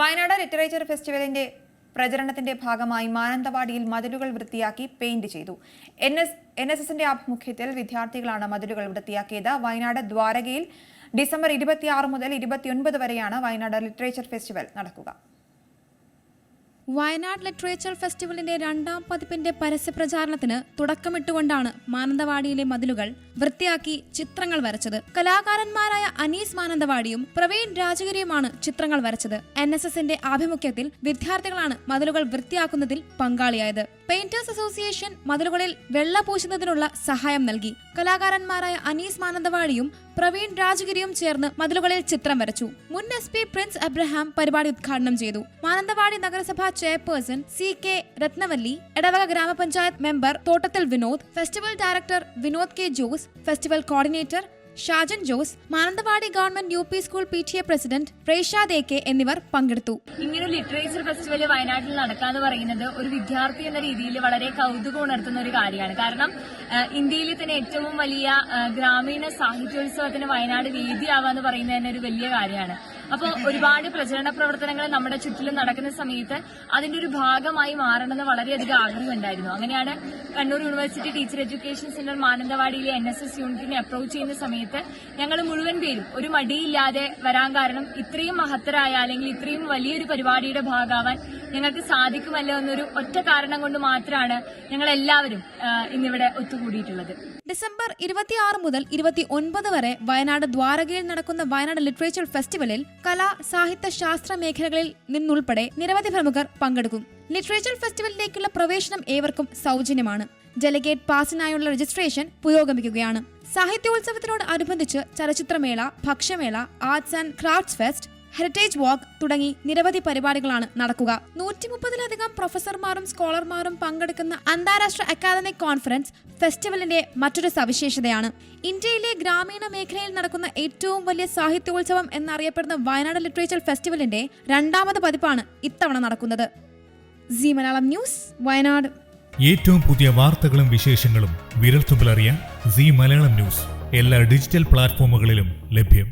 Wayanad literature ഫെസ്റ്റിവലിന്റെ പ്രചരണത്തിന്റെ ഭാഗമായി മാനന്തവാടിയിൽ മതിലുകൾ വൃത്തിയാക്കി പെയിന്റ് ചെയ്തു. എൻ എസ് എൻ എസ് എസിന്റെ ആഭിമുഖ്യത്തിൽ വിദ്യാർത്ഥികളാണ് മതിലുകൾ വൃത്തിയാക്കിയത്. വയനാട് ദ്വാരകയിൽ ഡിസംബർ ഇരുപത്തിയാറ് മുതൽ ഇരുപത്തിയൊൻപത് വരെയാണ് വയനാട് ലിറ്ററേച്ചർ ഫെസ്റ്റിവൽ നടക്കുക. വയനാട് ലിറ്ററേച്ചർ ഫെസ്റ്റിവലിന്റെ രണ്ടാം പതിപ്പിന്റെ പരസ്യപ്രചാരണത്തിന് തുടക്കമിട്ടുകൊണ്ടാണ് മാനന്തവാടിയിലെ മതിലുകൾ വൃത്തിയാക്കി ചിത്രങ്ങൾ വരച്ചത്. കലാകാരന്മാരായ അനീസ് മാനന്തവാടിയും പ്രവീൺ രാജഗിരിയുമാണ് ചിത്രങ്ങൾ വരച്ചത്. എൻ എസ് എസിന്റെ ആഭിമുഖ്യത്തിൽ വിദ്യാർത്ഥികളാണ് മതിലുകൾ വൃത്തിയാക്കുന്നതിൽ പങ്കാളിയായത്. പെയിന്റേഴ്സ് അസോസിയേഷൻ മതിലുകളിൽ വെള്ള പൂശുന്നതിനുള്ള സഹായം നൽകി. കലാകാരന്മാരായ അനീസ് മാനന്തവാടിയും പ്രവീൺ രാജഗിരിയും ചേർന്ന് മതിലുകളിൽ ചിത്രം വരച്ചു. മുൻ എസ് പി പ്രിൻസ് അബ്രഹാം പരിപാടി ഉദ്ഘാടനം ചെയ്തു. മാനന്തവാടി നഗരസഭാ chairperson C K Rathnavalli Edavaka ഗ്രാമപഞ്ചായത്ത് member Thottathil Vinod festival director Vinod K Jose festival coordinator Shajan Jose Mananthavady government U P school P T A president Resha K എന്നിവർ പങ്കെടുത്തു. ഇങ്ങനെ literature festival വയനാട്ടിൽ നടക്കാന്ന് പറയുന്നത് ഒരു വിദ്യാർത്ഥി എന്ന രീതിയിൽ വളരെ കൗതുകം ഉണർത്തുന്ന ഒരു കാര്യമാണ്. കാരണം ഇന്ത്യയിലെ തന്നെ ഏറ്റവും വലിയ ഗ്രാമീണ സാഹിത്യോത്സവത്തിന് വയനാട് വേദിയാവാന്ന് പറയുന്നത് തന്നെ ഒരു വലിയ കാര്യമാണ്. അപ്പോൾ ഒരുപാട് പ്രചരണ പ്രവർത്തനങ്ങൾ നമ്മുടെ ചുറ്റിലും നടക്കുന്ന സമയത്ത് അതിന്റെ ഒരു ഭാഗമായി മാറണമെന്ന് വളരെയധികം ആഗ്രഹമുണ്ടായിരുന്നു അങ്ങനെയാണ് Kannur university teacher education centre മാനന്തവാടിയിലെ N S S യൂണിറ്റിനെ അപ്രോച്ച് ചെയ്യുന്ന സമയത്ത് ഞങ്ങൾ മുഴുവൻ പേരും ഒരു മടിയില്ലാതെ വരാൻ കാരണം ഇത്രയും മഹത്തരായ അല്ലെങ്കിൽ ഇത്രയും വലിയൊരു പരിപാടിയുടെ ഭാഗമാവാൻ ഞങ്ങൾക്ക് സാധിക്കുമല്ലോ എന്നൊരു ഒറ്റ കാരണം കൊണ്ട് മാത്രമാണ് ഞങ്ങൾ എല്ലാവരും ഇന്നിവിടെ ഒത്തുകൂടിയിട്ടുള്ളത്. ഡിസംബർ ഇരുപത്തിയാറ് മുതൽ ഇരുപത്തി ഒൻപത് വരെ വയനാട് ദ്വാരകയിൽ നടക്കുന്ന വയനാട് ലിറ്ററേച്ചർ ഫെസ്റ്റിവലിൽ കലാ സാഹിത്യ ശാസ്ത്ര മേഖലകളിൽ നിന്നുൾപ്പെടെ നിരവധി പ്രമുഖർ പങ്കെടുക്കും. ലിറ്ററേച്ചർ ഫെസ്റ്റിവലിലേക്കുള്ള പ്രവേശനം ഏവർക്കും സൗജന്യമാണ്. ഡെലിഗേറ്റ് പാസിനായുള്ള രജിസ്ട്രേഷൻ പുരോഗമിക്കുകയാണ്. സാഹിത്യോത്സവത്തിനോട് അനുബന്ധിച്ച് ചലച്ചിത്രമേള ഭക്ഷ്യമേള arts and crafts fest heritage walk തുടങ്ങി നിരവധി പരിപാടികളാണ് നടക്കുക. നൂറ്റി മുപ്പതിലധികം പ്രൊഫസർമാരും സ്കോളർമാരും പങ്കെടുക്കുന്ന അന്താരാഷ്ട്ര അക്കാദമിക് കോൺഫറൻസ് ഫെസ്റ്റിവലിന്റെ മറ്റൊരു സവിശേഷതയാണ്. ഇന്ത്യയിലെ ഗ്രാമീണ മേഖലയിൽ നടക്കുന്ന ഏറ്റവും വലിയ സാഹിത്യോത്സവം എന്നറിയപ്പെടുന്ന വയനാട് ലിറ്ററേച്ചർ ഫെസ്റ്റിവലിന്റെ രണ്ടാമത് പതിപ്പാണ് ഇത്തവണ നടക്കുന്നത്. Zee Malayalam news Wayanad. ഏറ്റവും പുതിയ വാർത്തകളും വിശേഷങ്ങളും വിരൽത്തുമ്പിലറിയാൻ സി മലയാളം ന്യൂസ്. എല്ലാ ഡിജിറ്റൽ പ്ലാറ്റ്ഫോമുകളിലും ലഭ്യം.